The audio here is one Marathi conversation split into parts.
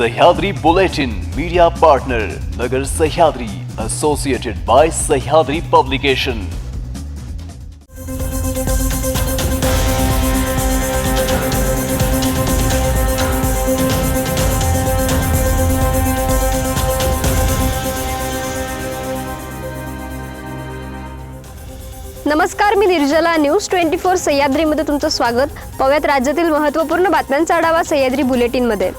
Sahyadri bulletin media partner Nagar Sahyadri associated by Sahyadri publication नमस्कार मी निर्जला न्यूज ट्वेंटी फोर सह्याद्रीमध्ये तुमचं स्वागत. पव्यात राज्यातील महत्त्वपूर्ण बातम्यांचा आढावा सह्याद्री बुलेटिनमध्ये.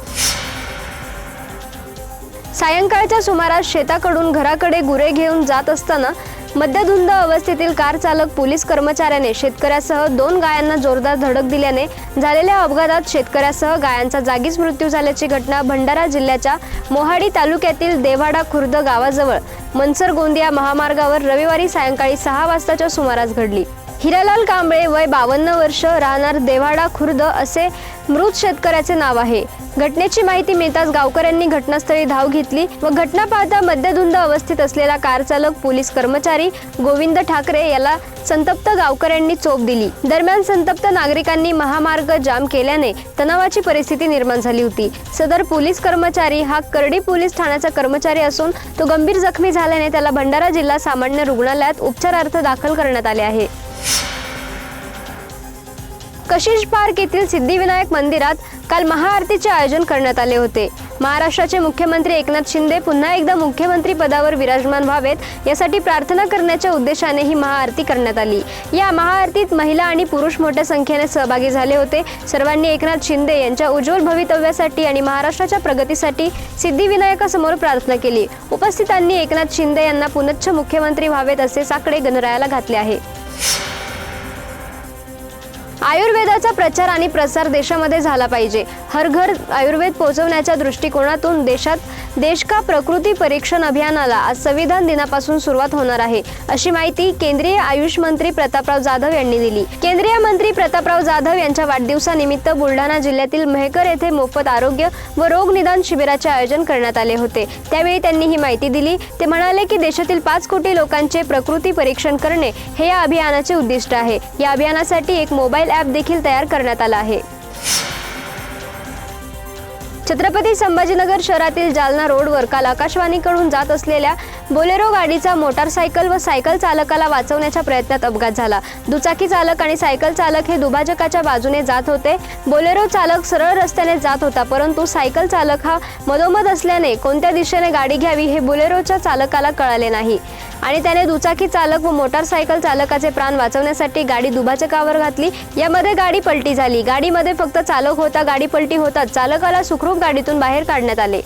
सायंकाळच्या सुमारास शेताकडून घराकडे गुरे घेऊन जात असताना मद्यधुंद अवस्थेतील कार चालक पोलीस कर्मचाऱ्याने शेतकऱ्यासह दोन गायांना जोरदार धडक दिल्याने झालेल्या अपघातात शेतकऱ्यासह गायांचा जागीच मृत्यू झाल्याची घटना भंडारा जिल्ह्याच्या मोहाडी तालुक्यातील देवाडा खुर्द गावाजवळ मनसर गोंदिया महामार्गावर रविवारी सायंकाळी सहा वाजताच्या सुमारास घडली. हिरालाल कांबळे वय बावन्न वर्ष राहणार देवाडा खुर्द असे मृत शेतकऱ्याचे नाव आहे. घटनेची माहिती मिळताच गावकऱ्यांनी घटनास्थळी धाव घेतली व घटना पाहता मद्यधुंद अवस्थेत असलेला कार चालक पोलीस कर्मचारी गोविंद ठाकरे याला संतप्त गावकऱ्यांनी चोप दिली. दरम्यान संतप्त नागरिकांनी महामार्ग जाम केल्याने तणावाची परिस्थिती निर्माण झाली होती. सदर पोलीस कर्मचारी हा करडी पोलीस ठाण्याचा कर्मचारी असून तो गंभीर जखमी झाल्याने त्याला भंडारा जिल्हा सामान्य रुग्णालयात उपचारार्थ दाखल करण्यात आले आहे. कशिश पार्क येथील सिद्धिविनायक मंदिरात काल महाआरतीचे आयोजन करण्यात आले होते. महाराष्ट्राचे मुख्यमंत्री एकनाथ शिंदे पुन्हा एकदा मुख्यमंत्री पदावर विराजमान व्हावेत यासाठी प्रार्थना करण्याच्या उद्देशाने ही महाआरती करण्यात आली. या महाआरतीत महिला आणि पुरुष मोठ्या संख्येने सहभागी झाले होते. सर्वांनी एकनाथ शिंदे यांच्या उज्ज्वल भवितव्यासाठी आणि महाराष्ट्राच्या प्रगतीसाठी सिद्धिविनायकासमोर प्रार्थना केली. उपस्थितांनी एकनाथ शिंदे यांना पुनच्छ मुख्यमंत्री व्हावेत असे साकडे गणरायाला घातले आहे. आयुर्वेदाचा प्रचार आणि प्रसार देशामध्ये झाला पाहिजे. हर घर आयुर्वेद पोहोचवण्याच्या दृष्टिकोनातून देशात देश का प्रकृती परीक्षण अभियानाला आज संविधान दिनापासून सुरुवात होणार आहे. अशी माहिती केंद्रीय आयुष मंत्री प्रतापराव जाधव यांनी दिली. केंद्रीय मंत्री प्रतापराव जाधव यांच्या वाढदिवसानिमित्त बुलढाणा जिल्ह्यातील मेहकर येथे मोफत आरोग्य व रोग निदान शिबिराचे आयोजन करण्यात आले होते. त्यावेळी त्यांनी ही माहिती दिली. ते म्हणाले की देशातील पाच कोटी लोकांचे प्रकृती परीक्षण करणे हे या अभियानाचे उद्दिष्ट आहे. या अभियानासाठी एक मोबाईल ॲप देखील तयार करण्यात आला आहे. छत्रपती संभाजीनगर शहरातील जालना रोडवर काल आकाशवाणीकडून जात असलेल्या बोलेरो गाडीचा मोटारसायकल व सायकल चालकाला वाचवण्याच्या प्रयत्नात अपघात झाला. दुचाकी चालक आणि सायकल चालक हे दुभाजकाच्या बाजूने जात होते. बोलेरो चालक सरळ रस्त्याने जात होता परंतु सायकल चालक हा मधोमध असल्याने कोणत्या दिशेने गाडी घ्यावी हे बोलेरोच्या चालकाला कळाले नाही. आणि त्याने दुचाकी चालक व मोटारसायकल चालकाचे प्राण वाचवण्यासाठी गाडी दुभाजकावर घातली. यामध्ये गाडी पलटी झाली. गाडीमध्ये फक्त चालक होता गाडी पलटी होताच चालकाला सुखरूप गाडीतून बाहेर काढण्यात आले.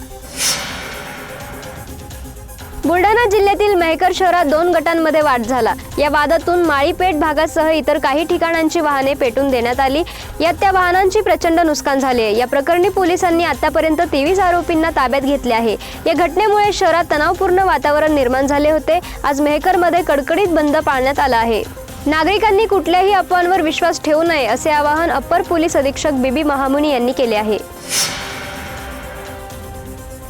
बुलढाणा जिल्ह्यातील मेहकर शहरात दोन गटांमध्ये वाद झाला. या वादातून माळीपेठ भागासह इतर काही ठिकाणांची वाहने पेटून देण्यात आली. यात त्या वाहनांची प्रचंड नुकसान झाले आहे. या प्रकरणी पोलिसांनी आतापर्यंत तेवीस आरोपींना ताब्यात घेतले आहे. या घटनेमुळे शहरात तणावपूर्ण वातावरण निर्माण झाले होते. आज मेहकरमध्ये कडकडीत बंद पाळण्यात आला आहे. नागरिकांनी कुठल्याही अफवांवर विश्वास ठेवू नये असे आवाहन अप्पर पोलीस अधीक्षक बीबी महामुनी यांनी केले आहे.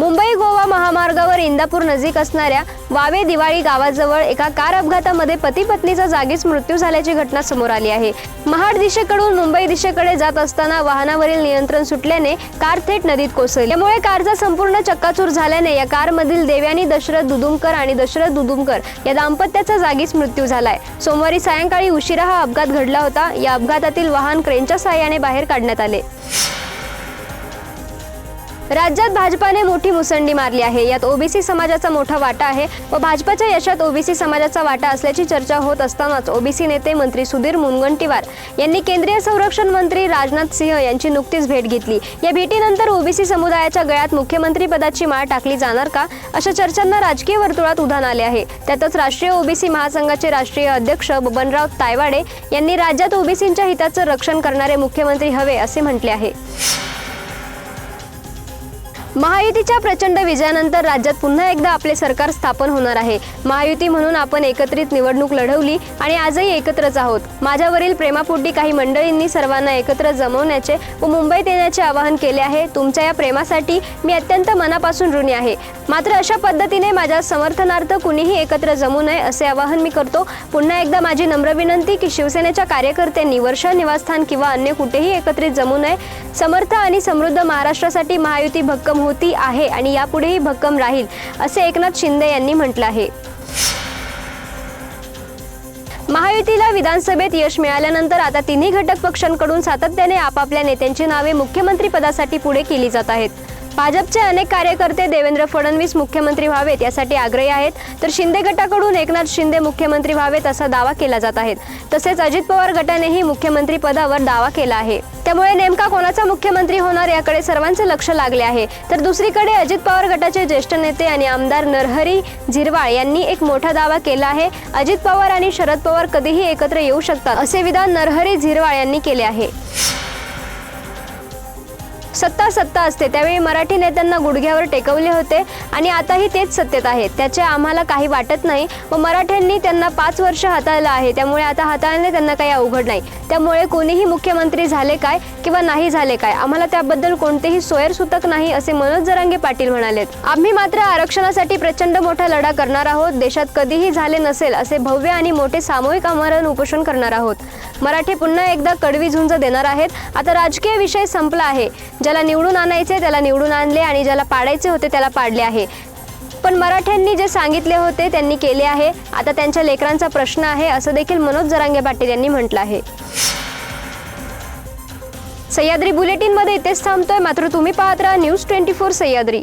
मुंबई गोवा महामार्गावर इंदापूर नजीक असणाऱ्या वावे दिवाळी गावाजवळ एका कार अपघातामध्ये पती पत्नीचा जागीच मृत्यू झाल्याची घटना समोर आली आहे. महाड दिशेकडून मुंबई दिशेकडे जात असताना वाहनावरील नियंत्रण सुटल्याने कार थेट नदीत कोसळली. यामुळे कारचा संपूर्ण चक्काचूर झाल्याने या कारमधील देव्यानी दशरथ दुदुमकर आणि दशरथ दुदुमकर या दाम्पत्याचा जागीच मृत्यू झालाय. सोमवारी सायंकाळी उशिरा हा अपघात घडला होता. या अपघातातील वाहन क्रेनच्या सहाय्याने बाहेर काढण्यात आले. राज्यात भाजपाने मोठी मुसंडी मारली आहे. यात ओबीसी समाजाचा मोठा वाटा आहे व भाजपाच्या यशात ओबीसी समाजाचा वाटा असल्याची चर्चा होत असतानाच ओबीसी नेते मंत्री सुधीर मुनगंटीवार यांनी केंद्रीय संरक्षण मंत्री राजनाथ सिंह यांची नुकतीच भेट घेतली. या भेटीनंतर ओबीसी समुदायाच्या गळ्यात मुख्यमंत्री पदाची माळ टाकली जाणार का? अशा चर्चांना राजकीय वर्तुळात उधाण आले आहे. त्यातच राष्ट्रीय ओबीसी महासंघाचे राष्ट्रीय अध्यक्ष बबनराव तायवाडे यांनी राज्यात ओबीसींच्या हिताचं रक्षण करणारे मुख्यमंत्री हवे असे म्हटले आहे. महायुतीच्या प्रचंड विजयानंतर राज्यात पुन्हा एकदा आपले सरकार स्थापन होणार आहे. महायुती म्हणून आपण एकत्रित निवडणूक लढवली आणि आजही एकत्रच आहोत. माझ्यावरील प्रेमापोटी काही मंडळींनी सर्वांना एकत्र जमवण्याचे व मुंबईत येण्याचे आवाहन केले आहे. तुमच्या या प्रेमासाठी मी अत्यंत मनापासून ऋणी आहे. मात्र अशा पद्धतीने माझ्या समर्थनार्थ कुणीही एकत्र जमू नये असे आवाहन मी करतो. पुन्हा एकदा माझी नम्र विनंती की शिवसेनेच्या कार्यकर्त्यांनी वर्षा निवासस्थान किंवा अन्य कुठेही एकत्रित जमू नये. समर्थ आणि समृद्ध महाराष्ट्रासाठी महायुती भक्कम होऊ होती आहे आणि यापुढेही भक्कम राहील असे एकनाथ शिंदे यांनी म्हटलं आहे. महायुतीला विधानसभेत यश मिळाल्यानंतर आता तिन्ही घटक पक्षांकडून सातत्याने आपापल्या नेत्यांची नावे मुख्यमंत्री पदासाठी पुढे केली जात आहेत. भाजपचे अनेक कार्यकर्ते देवेंद्र फडणवीस मुख्यमंत्री व्हावेत यासाठी आग्रही आहेत. तर शिंदे गटाकडून एकनाथ शिंदे मुख्यमंत्री व्हावेत असा दावा केला जात आहे. तसेच अजित पवार गटानेही मुख्यमंत्री पदावर दावा केला आहे. त्यामुळे नेमका कोणाचा मुख्यमंत्री होणार याकडे सर्वांचे लक्ष लागले आहे. तर दुसरीकडे अजित पवार गटाचे ज्येष्ठ नेते आणि आमदार नरहरी झिरवाळ यांनी एक मोठा दावा केला आहे. अजित पवार आणि शरद पवार कधीही एकत्र येऊ शकतात असे विधान नरहरी झिरवाळ यांनी केले आहे. सत्ता सत्ता असते. त्यावेळी मराठी नेत्यांना गुडघ्यावर टेकवले होते आणि आताही तेच सत्तेत आहे त्याचे आम्हाला काही वाटत नाही. व मराठ्यांनी त्यांना पाच वर्ष हाताळलं आहे. त्यामुळे आता हाताळणे त्यांना काही अवघड नाही. त्यामुळे कोणीही मुख्यमंत्री झाले काय किंवा नाही झाले काय आम्हाला त्याबद्दल कोणतेही सोयरसूतक नाही असे मनोज जरांगे पाटील म्हणालेत. आम्ही मात्र आरक्षणासाठी प्रचंड मोठा लढा करणार आहोत. देशात कधीही झाले नसेल असे भव्य आणि मोठे सामूहिक आमरण उपोषण करणार आहोत. मराठी पुन्हा एकदा कडवी झुंज देणार आहेत. आता राजकीय विषय संपला आहे. ज्याला निवडून आणायचे त्याला निवडून आणले आणि ज्याला पाडायचे होते त्याला पाडले आहे. पण मराठ्यांनी जे सांगितले होते त्यांनी केले आहे. आता त्यांच्या लेकरांचा प्रश्न आहे असं देखील मनोज जरांगे पाटील यांनी म्हटलं आहे. सह्याद्री बुलेटिनमध्ये इथेच थांबतोय. मात्र तुम्ही पाहत राहा न्यूज ट्वेंटी फोर सह्याद्री.